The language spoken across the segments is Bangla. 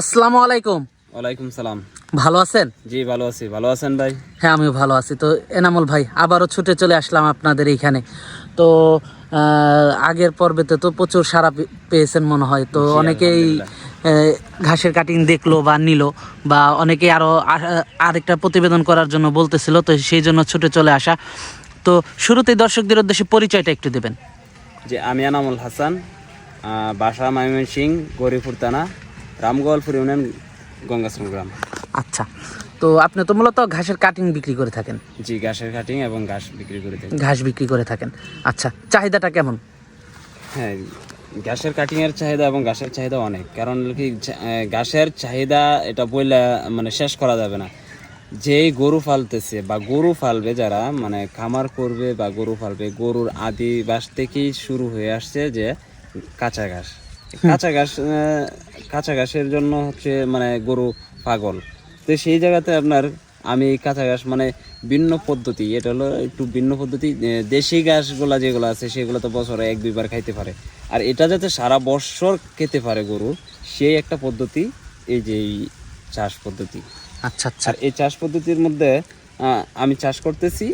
আসসালামু আলাইকুম। ওয়ালাইকুম সালাম। ভালো আছেন? জি ভালো আছি। ভালো আছেন ভাই? হ্যাঁ আমিও ভালো আছি। তো এনামুল ভাই আবারও ছুটে চলে আসলাম আপনাদের এইখানে। তো আগের পর্বেতে তো প্রচুর সারা পেয়েছেন মনে হয়। তো অনেকেই ঘাসের কাটিং দেখল বা নিল বা অনেকেই আরও আরেকটা প্রতিবেদন করার জন্য বলতেছিল তো সেই জন্য ছুটে চলে আসা। তো শুরুতেই দর্শকদের উদ্দেশ্যে পরিচয়টা একটু দেবেন। যে আমি আনামুল হাসান বাসা মাইমন সিং গরিপুর থানা। রামগোয়ালপুর ইউনিয়ন গঙ্গাশ্রম গ্রাম। আচ্ছা তো আপনি তো মূলত ঘাসের কাটিং বিক্রি করে থাকেন? জি ঘাসের কাটিং এবং ঘাস বিক্রি করে থাকেন ঘাস বিক্রি করে থাকেন। আচ্ছা চাহিদাটা কেমন? হ্যাঁ ঘাসের কাটিং এর চাহিদা এবং ঘাসের চাহিদা অনেক। কারণ কি ঘাসের চাহিদা এটা বললে মানে শেষ করা যাবে না। যেই গরু ফালতেছে বা গরু ফালবে যারা মানে খামার করবে বা গরু ফালবে গরুর আদি বাস থেকেই শুরু হয়ে আসছে যে কাঁচা ঘাস। কাঁচা ঘাস কাঁচা ঘাসের জন্য হচ্ছে মানে গরু পাগল তো সেই জায়গাতে আপনার আমি কাঁচা ঘাস মানে ভিন্ন পদ্ধতি এটা হলো একটু ভিন্ন পদ্ধতি। দেশি ঘাসগুলা যেগুলো আছে সেগুলো তো বছরে এক দুইবার খাইতে পারে। আর এটা যাতে সারা বছর খেতে পারে গরু সেই একটা পদ্ধতি এই যে এই চাষ পদ্ধতি। আচ্ছা আচ্ছা। আর এই চাষ পদ্ধতির মধ্যে আমি চাষ করতেছি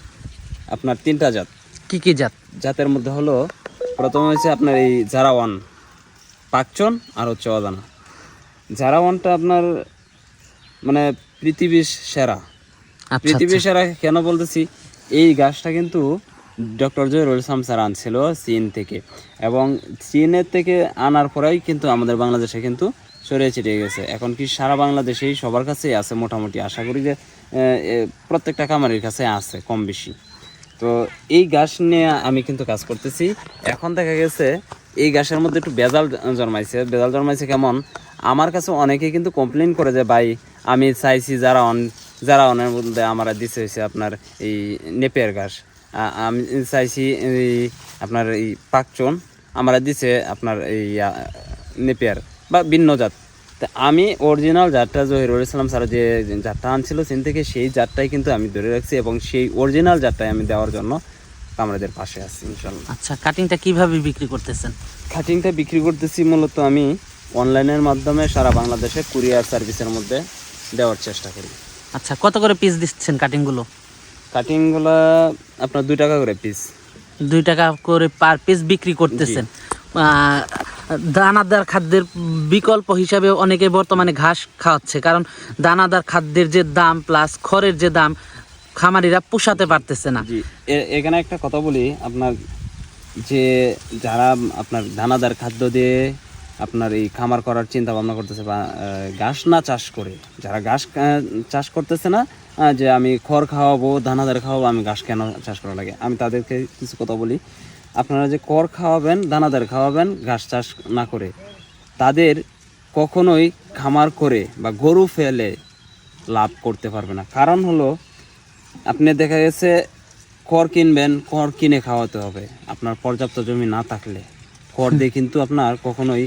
আপনার তিনটা জাত। কি কি জাত? জাতের মধ্যে হলো প্রথম হচ্ছে আপনার এই জারাওয়ান পাকচন আর হচ্ছে অদানা জারাওয়ানটা আপনার মানে পৃথিবীর সেরা। আচ্ছা পৃথিবীর সেরা কেন বলতেছি? এই গাছটা কিন্তু ডক্টর জয়রুল স্যার আনছিল চীন থেকে এবং চীনের থেকে আনার পরেই কিন্তু আমাদের বাংলাদেশে কিন্তু ছড়িয়ে ছিটিয়ে গেছে। এখন কি সারা বাংলাদেশেই সবার কাছেই আছে মোটামুটি? আশা করি যে প্রত্যেকটা কামারির কাছে আছে কম বেশি। তো এই গাছ নিয়ে আমি কিন্তু কাজ করতেছি। এখন দেখা গেছে এই গাছের মধ্যে একটু বেজাল জন্মাইছে বেজাল জন্মাইছে কেমন? আমার কাছে অনেকেই কিন্তু কমপ্লেন করে যে, ভাই, আমি চাইছি যারা অন যারা অনের মধ্যে আমার দিছে হয়েছে আপনার এই নেপের ঘাস আমি চাইছি এই আপনার এই পাকচন, আমরা দিছে আপনার এই নেপিয়ার বা ভিন্ন জাত। তা আমি অরিজিনাল জাতটা জহিরুল ইসলাম স্যার যে জাতটা আনছিল চীন থেকে সেই জাতটাই কিন্তু আমি ধরে রাখছি এবং সেই অরিজিনাল জাতটাই আমি দেওয়ার জন্য আমাদের পাশে আছি ইনশাল্লাহ আচ্ছা কাটিংটা কীভাবে বিক্রি করতেছেন? কাটিংটা বিক্রি করতেছি মূলত আমি অনলাইনের মাধ্যমে সারা বাংলাদেশে কুরিয়ার সার্ভিসের মধ্যে দেওয়ার চেষ্টা করি। আচ্ছা কত করে পিস দিচ্ছেন কাটিংগুলো কাটিংগুলো আপনার দুই টাকা করে পিস দুই টাকা করে পার পিস বিক্রি করতেছেন। দানাদার খাদ্যের বিকল্প হিসাবে অনেকে বর্তমানে ঘাস খাওয়াচ্ছে কারণ দানাদার খাদ্যের যে দাম প্লাস খড়ের যে দাম খামারিরা পোষাতে পারতেছে না। এখানে একটা কথা বলি, আপনার যে যারা আপনার দানাদার খাদ্য দিয়ে আপনার এই খামার করার চিন্তা ভাবনা করতেছে বা ঘাস না চাষ করে, যারা ঘাস চাষ করতেছে না যে আমি খড় খাওয়াবো, দানাদার খাওয়াবো, আমি ঘাস কেন চাষ করা লাগে? আমি তাদেরকে কিছু কথা বলি, আপনারা যে খড় খাওয়াবেন, দানাদার খাওয়াবেন, ঘাস চাষ না করে, তাদের কখনোই খামার করে বা গরু ফেলে লাভ করতে পারবে না। কারণ হলো আপনি দেখা গেছে খড় কিনবেন খড় কিনে খাওয়াতে হবে। আপনার পর্যাপ্ত জমি না থাকলে। খড় দিয়ে কিন্তু আপনার কখনোই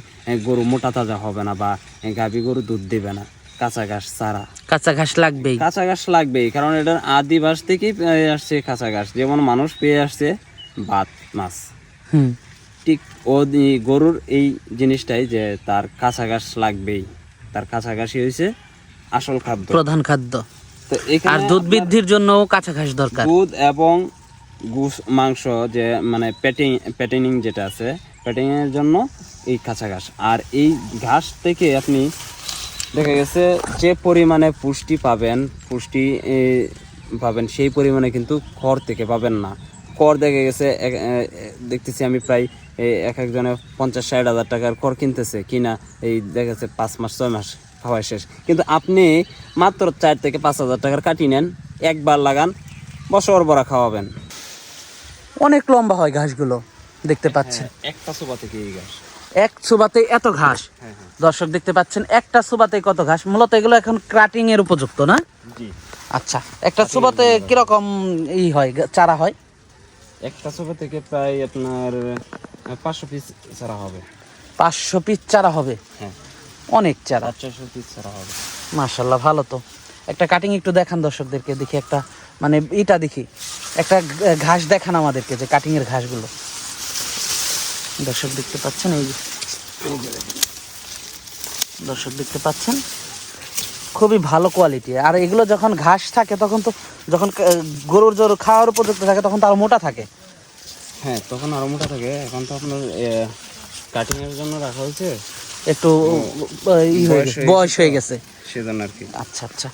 গরু মোটা তাজা হবে না বা গাভী গরু দুধ দেবে না। কাঁচা ঘাস ছাড়া। কাঁচা ঘাস লাগবেই। কাঁচা ঘাস লাগবেই কারণ এটার আদিবাস থেকেই পেয়ে আসছে কাঁচা ঘাস। যেমন মানুষ পেয়ে আসছে ভাত মাছ। ঠিক ও গরুর এই জিনিসটাই যে তার কাঁচা ঘাস লাগবেই। তার কাঁচা ঘাসই হয়েছে আসল খাদ্য। প্রধান খাদ্য। তো আর দুধ বৃদ্ধির জন্য কাঁচা ঘাস দরকার। দুধ এবং গুস মাংস যে মানে প্যাটিং প্যাটিনিং যেটা আছে প্যাটিং এর জন্য এই কাঁচা ঘাস। আর এই ঘাস থেকে আপনি দেখা গেছে যে পরিমাণে পুষ্টি পাবেন পুষ্টি পাবেন সেই পরিমাণে কিন্তু খড় থেকে পাবেন না। খড় দেখা গেছে দেখতেছি আমি প্রায় এক একজনে পঞ্চাশ ষাট হাজার টাকার খড় কিনতেছে কিনা এই দেখা যাচ্ছে পাঁচ মাস ছয় মাস। খাওয়া শেষ। কিন্তু আপনি মাত্র চার থেকে পাঁচ হাজার টাকার কাটি নেন একবার লাগান বছর ভরা খাওয়াবেন। অনেক লম্বা হয় ঘাসগুলো দেখতে পাচ্ছেন। একটা সোবা থেকে এই ঘাস? এক সুবাতে এত ঘাস? হ্যাঁ হ্যাঁ। দর্শক দেখতে পাচ্ছেন একটা সুবাতে কত ঘাস? মূলত এগুলো এখন ক্রাটিং এর উপযুক্ত না? আচ্ছা একটা সুবাতে কীরকম ই হয় চারা হয়? একটা সোবা থেকে প্রায় আপনার পাঁচশো পিস ছাড়া হবে। পাঁচশো পিস চারা হবে? হ্যাঁ। অনেক চারা। পিস ছাড়া হবে। মাশাল্লাহ ভালো তো। একটা কাটিং একটু দেখান দর্শকদেরকে দেখি একটা মানে এটা দেখি। একটা ঘাস দেখান আমাদেরকে যে কাটিং এর ঘাসগুলো। দর্শক দেখতে পাচ্ছেন এই। দর্শক দেখতে পাচ্ছেন? খুবই ভালো কোয়ালিটি আর এগুলো যখন ঘাস থাকে তখন তো যখন গরুর জোর খাওয়ার উপযুক্ত থাকে তখন তো আরও মোটা থাকে। হ্যাঁ তখন আরও মোটা থাকে। এখন তো আপনার কাটিং এর জন্য রাখা হয়েছে। একটু হয়ে বয়স হয়ে গেছে সেজন্য আর কি। আচ্ছা আচ্ছা।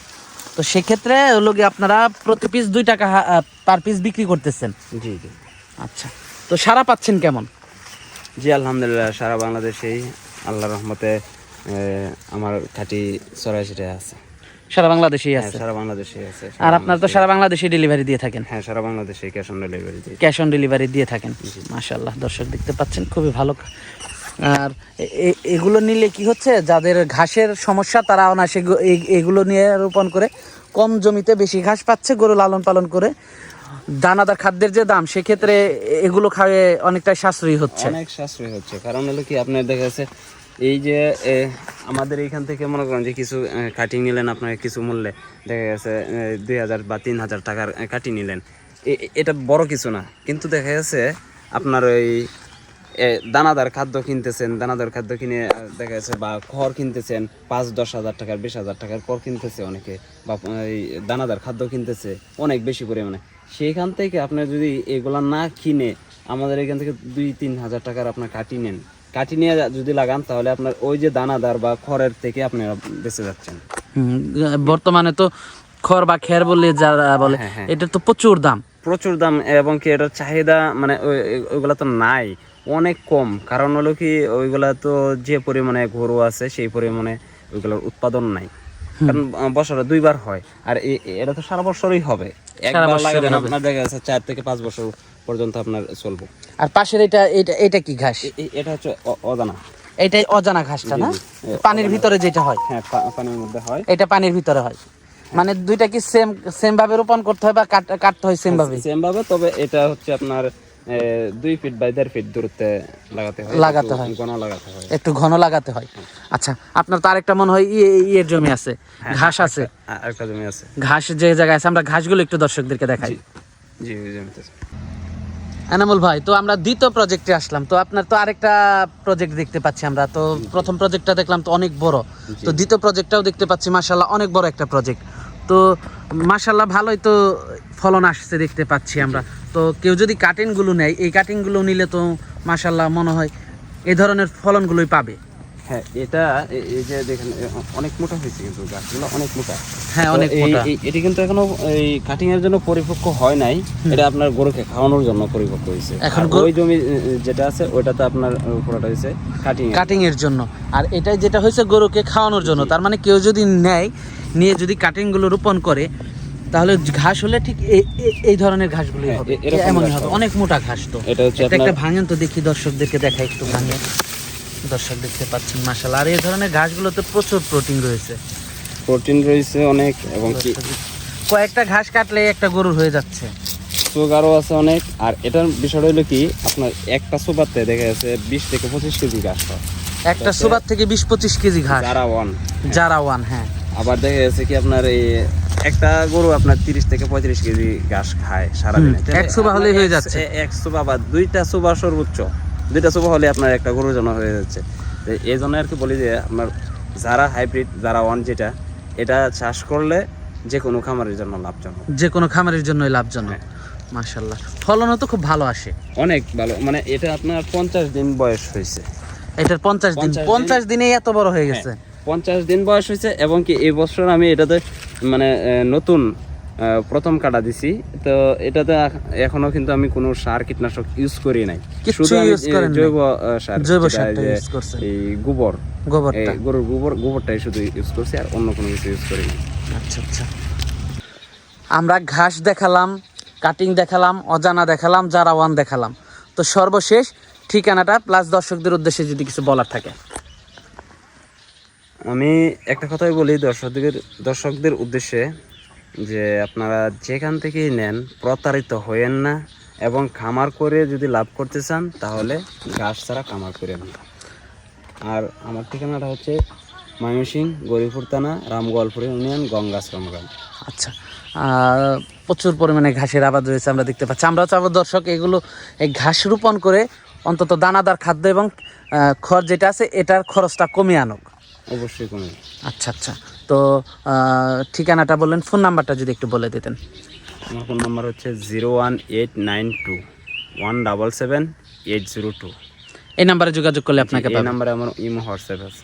তো সেক্ষেত্রে হলো গিয়ে আপনারা প্রতি পিস দুই টাকা পার পিস বিক্রি করতেছেন। জি জি। আচ্ছা। তো সারা পাচ্ছেন কেমন? জি আলহামদুলিল্লাহ সারা বাংলাদেশেই আল্লাহ রহমতে আমার খাঁটি চড়াই সেটাই আছে। সারা বাংলাদেশেই হ্যাঁ আছে? সারা বাংলাদেশেই আছে। আর আপনারা তো সারা বাংলাদেশে ডেলিভারি দিয়ে থাকেন? হ্যাঁ সারা বাংলাদেশে ক্যাশ অন ডেলিভারি দিই ক্যাশ অন ডেলিভারি দিয়ে থাকেন? মাশাল্লাহ দর্শক দেখতে পাচ্ছেন খুবই ভালো। আর এগুলো নিলে কি হচ্ছে? যাদের ঘাসের সমস্যা, তারা অনায়াসে এগুলো নিয়ে রোপণ করে কম জমিতে বেশি ঘাস পাচ্ছে, গরু লালন পালন করে। দানাদার খাদ্যের যে দাম, সেক্ষেত্রে এগুলো খাওয়ে অনেকটাই সাশ্রয়ী হচ্ছে। অনেক সাশ্রয়ী হচ্ছে। কারণ হলো কি, আপনার দেখা যাচ্ছে, এই যে আমাদের এইখান থেকে মনে করেন যে কিছু কাটিং নিলেন আপনার কিছু মূল্যে, দেখা গেছে দুই হাজার বা তিন হাজার টাকার কাটি নিলেন। এটা বড় কিছু না। কিন্তু দেখা গেছে আপনার ওই দানাদার খাদ্য কিনতেছেন দানাদার খাদ্য কিনে দেখা যাচ্ছে বা খড় কিনতেছেন পাঁচ দশ হাজার টাকার বিশ হাজার টাকার খড় কিনতেছে অনেকে বা দানাদার খাদ্য কিনতেছে অনেক বেশি পরিমাণে। সেইখান থেকে আপনি যদি এগুলা না কিনে আমাদের এখান থেকে দুই তিন হাজার টাকার আপনার কাটি নেন। কাটি নিয়ে যদি লাগান তাহলে আপনার ওই যে দানাদার বা খড়ের থেকে আপনারা বেঁচে যাচ্ছেন। বর্তমানে তো খড় বা খের বলে যারা বলে হ্যাঁ, হ্যাঁ। এটা তো প্রচুর দাম। প্রচুর দাম এবং কি এটার চাহিদা মানে ওই- ওই- ওইগুলা তো নাই। অনেক কম। কারণ হলো কি ওইগুলা তো যে পরিমাণে গরু আছে সেই পরিমাণে ওইগুলোর উৎপাদন নাই। কারণ বছরে দুইবার হয়। আর এটা তো সারা বছরই হবে। একবার আপনার দেখা যাচ্ছে চার থেকে পাঁচ বছর পর্যন্ত আপনার চলবে। আর পাশের এটা এটা এটা কি ঘাস? এটা হচ্ছে অজানা। এটাই অজানা ঘাসটা না। পানির ভিতরে যেটা হয়? হ্যাঁ পানির মধ্যে হয়। এটা পানির ভিতরে হয়। মানে দুইটা কি সেম সেম ভাবে রোপণ করতে হয় বা কাটতে হয় সেম ভাবে সেম ভাবে তবে এটা হচ্ছে আপনার দুই ফিট বাই দেড় ফিট দূরত্বে লাগাতে হয়। লাগাতে হয়। ঘন লাগাতে হয়। একটু ঘন লাগাতে হয়। আচ্ছা আপনার তো আরেকটা মনে হয় ইয়ে ইয়ের জমি আছে ঘাস আছে। একটা জমি আছে। ঘাস যে জায়গায় আছে আমরা ঘাসগুলো একটু দর্শকদেরকে দেখাই। জি জমিতে এনামুল ভাই তো আমরা দ্বিতীয় প্রজেক্টে আসলাম। তো আপনার তো আরেকটা প্রজেক্ট দেখতে পাচ্ছি আমরা। তো প্রথম প্রজেক্টটা দেখলাম তো অনেক বড়। তো দ্বিতীয় প্রজেক্টটাও দেখতে পাচ্ছি মাশাল্লাহ অনেক বড় একটা প্রজেক্ট তো মাশাল্লাহ ভালোই তো ফলন আসছে দেখতে পাচ্ছি আমরা। তো কেউ যদি কাটিংগুলো নেয় এই কাটিংগুলো নিলে তো মাশাল্লাহ মনে হয় এই ধরনের ফলনগুলোই পাবে। হ্যাঁ এটা এই যে দেখেন অনেক মোটা হয়েছে কিন্তু গাছগুলো অনেক মোটা। হ্যাঁ অনেক মোটা। এটি কিন্তু এখনও এই কাটিং এর জন্য পরিপক্ক হয় নাই এটা আপনার গরুকে খাওয়ানোর জন্য পরিপক্ক হয়েছে। এখন ওই জমি যেটা আছে ওইটাতে আপনার আহ, পুরোটা হয়েছে কাটিং কাটিং এর জন্য। আর এটাই যেটা হয়েছে গরুকে খাওয়ানোর জন্য তার মানে কেউ যদি নেয় নিয়ে যদি কাটিংগুলো রোপণ করে তাহলে ঘাস হলে ঠিক এই- ধরনের ঘাসগুলোই হ্যাঁ, হবে। এমনই হবে। অনেক মোটা ঘাস তো। এটা হচ্ছে একটা ভাঙেন তো দেখি দর্শকদেরকে দেখা একটু ভাঙে দর্শক দেখতে পাচ্ছেন মাসাল আর এই ধরনের ঘাসগুলোতে প্রচুর প্রোটিন রয়েছে। প্রোটিন রয়েছে অনেক এবং কি কয়েকটা ঘাস কাটলে একটা গরুর হয়ে যাচ্ছে। সুগারও আছে অনেক। আর এটার বিষয়টা হলো কি আপনার একটা সুপারতে দেখা যাচ্ছে বিশ থেকে পঁচিশ কেজি ঘাস হয়। একটা সুবার থেকে বিশ পঁচিশ কেজি ঘাস। যারা ওয়ান। যারা ওয়ান হ্যাঁ। আবার দেখা যাচ্ছে কি আপনার এই একটা গরু আপনার তিরিশ থেকে পঁয়ত্রিশ কেজি ঘাস খায় সারাদিনে। এক সুবা হলেই হয়ে যাচ্ছে। এক সুবা বা দুইটা সুবা সর্বোচ্চ। দুইটা সুবা হলে আপনার একটা গরুর জন্য হয়ে যাচ্ছে। এই জন্য আর কি বলি যে আপনার যারা হাইব্রিড যারা ওয়ান যেটা এটা চাষ করলে যে কোনো খামারের জন্য লাভজনক। যে কোনো খামারের জন্যই লাভজনক। হ্যাঁ। মাশাল্লাহ ফলনও তো খুব ভালো আসে। অনেক ভালো। মানে এটা আপনার পঞ্চাশ দিন বয়স হয়েছে। এটার পঞ্চাশ দিন। 50 দিন। পঞ্চাশ দিনে এত বড় হয়ে। গেছে। পঞ্চাশ দিন বয়স হয়েছে এবং কি এই বছর আমি এটাতে মানে নতুন প্রথম কাটা দিছি। তো এটাতে এখনও কিন্তু আমি কোনো সার কীটনাশক ইউজ করি নাই। শুধু? জৈব সার জৈব সারটা এই গোবর গোবরটা? গরুর গোবর গোবরটাই শুধু ইউজ করছি আর অন্য কোনো কিছু ইউজ করি না আচ্ছা আচ্ছা। আমরা ঘাস দেখালাম কাটিং দেখালাম অজানা দেখালাম যারা ওয়ান দেখালাম। তো সর্বশেষ ঠিকানাটা প্লাস দর্শকদের উদ্দেশ্যে যদি কিছু বলার থাকে। আমি একটা কথাই বলি, দর্শকদের দর্শকদের উদ্দেশ্যে যে আপনারা যেখান থেকেই নেন, প্রতারিত হয়েন না এবং খামার করে যদি লাভ করতে চান, তাহলে ঘাস ছাড়া খামার করেন না। আর আমার ঠিকানাটা হচ্ছে ময়মনসিং গরিপুর থানা, রামগোয়ালপুর ইউনিয়ন গঙ্গাশ্রম গ্রাম আচ্ছা। প্রচুর পরিমাণে ঘাসের আবাদ রয়েছে আমরা দেখতে পাচ্ছি। আমরা চাবো দর্শক, এগুলো এই ঘাস রোপণ করে অন্তত দানাদার খাদ্য এবং খড় যেটা আছে, এটার খরচটা কমিয়ে আনুক। অবশ্যই কমে আচ্ছা আচ্ছা। তো ঠিকানাটা বললেন ফোন নাম্বারটা যদি একটু বলে দিতেন। আমার ফোন নাম্বার হচ্ছে zero one eight nine two one double seven eight zero two. এই নাম্বারে যোগাযোগ করলে আপনাকে এই নাম্বারে আমার ইমো হোয়াটসঅ্যাপ আছে।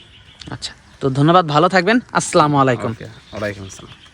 আচ্ছা তো ধন্যবাদ ভালো থাকবেন। আসসালামু আলাইকুম। ওয়ালাইকুম আসসালাম।